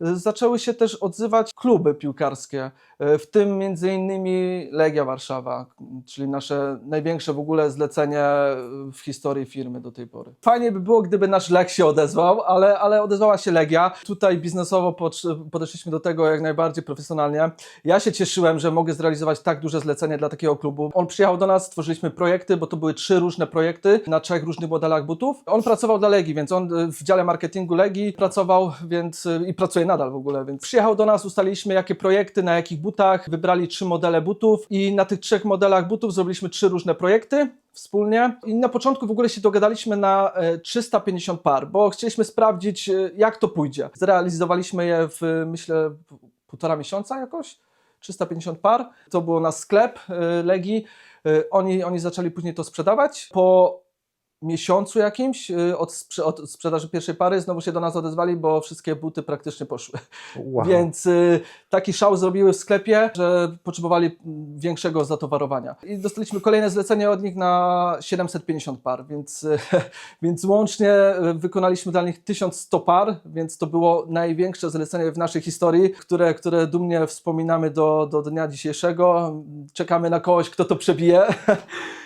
zaczęły się też odzywać kluby piłkarskie, y, w tym między innymi Legia Warszawa, czyli nasze największe w ogóle zlecenie w historii firmy do tej pory. Fajnie by było, gdyby nasz Lech się odezwał, ale, ale odezwała się Legia. Tutaj biznesowo podeszliśmy do tego jak najbardziej profesjonalnie. Ja się cieszyłem, że mogę zrealizować tak duże zlecenie dla takiego klubu. On przyjechał do nas, stworzyliśmy projekty, bo to były trzy różne projekty na trzech różnych modelach butów. On pracował dla Legii, więc on y, w dziale marketingu Legii pracował, więc y, i pracuje nadal w ogóle, więc przyjechał do nas, ustaliliśmy jakie projekty, na jakich butach, wybrali trzy modele butów i na tych trzech modelach butów zrobiliśmy trzy różne projekty wspólnie i na początku w ogóle się dogadaliśmy na e, 350 par, bo chcieliśmy sprawdzić e, jak to pójdzie. Zrealizowaliśmy je w myślę półtora miesiąca jakoś. 350 par. To było na sklep e, Legii. E, Oni, oni zaczęli później to sprzedawać. Po miesiącu jakimś e, od, sprze- od sprzedaży pierwszej pary znowu się do nas odezwali, bo wszystkie buty praktycznie poszły. Wow. Więc y, taki szał zrobiły w sklepie, że potrzebowali większego zatowarowania. I dostaliśmy kolejne zlecenie od nich na 750 par, więc, y, więc łącznie y, wykonaliśmy dla nich 1100 par, więc to było największe zlecenie w naszej historii, które, które dumnie wspominamy do, do dnia dzisiejszego. Czekamy na kogoś, kto to przebije.